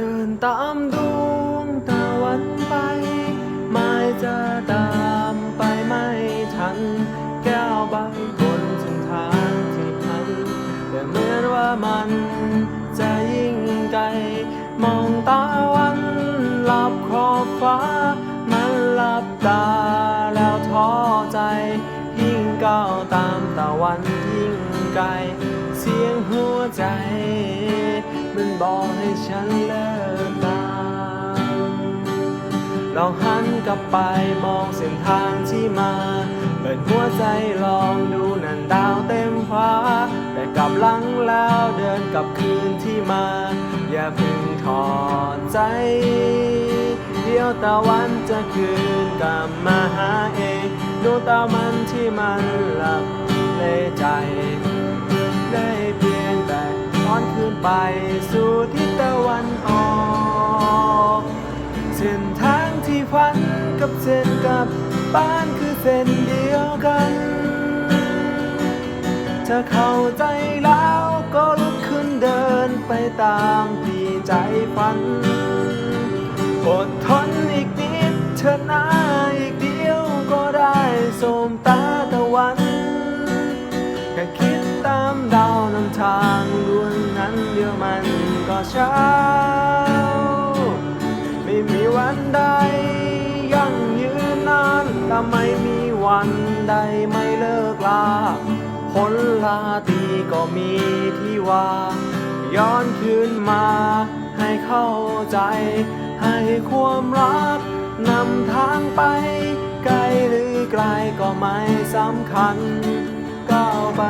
เดินตามดวงตะวันไป ไม่จะตามไปไม่ทัน แก้วใบบนเส้นทางที่พันแต่เหมือนว่ามันจะยิ่งไกล มองตาวันหลับขอบฟ้า มันหลับตาแล้วท้อใจ ยิ่งก้าวตามตะวันยิ่งไกล เสียงหัวใจ บอกให้ฉันเลิกตามลองหันกลับไปมองเส้นทางที่มา เปิดหัวใจลองดูนั่นดาวเต็มฟ้า แต่กลับหลังแล้วเดินกลับคืนที่มา อย่าเพึ่งถอดใจ เดี๋ยวตะวันจะคืนกลับมาหาเองดวงตามันที่มันหลับ ไปสู่ทิศตะวันออกเส้นทางที่ฝันกับเส้นกลับบ้านคือเส้นเดียวกันถ้าเข้าใจแล้วก็ลุกขึ้นเดินไปตามที่ใจฝัน อดทนอีกนิดเธอหน้าอีกเดียวก็ได้สมตา มันก็เช้า ไม่มีวันใดยั่งยืนนานและไม่มีวันใดไม่เลิกลาผลลาตีก็มีที่ว่า ย้อนคืนมาให้เข้าใจ ให้ความรักนำทางไป ไกลหรือไกลก็ไม่สำคัญก้าวไป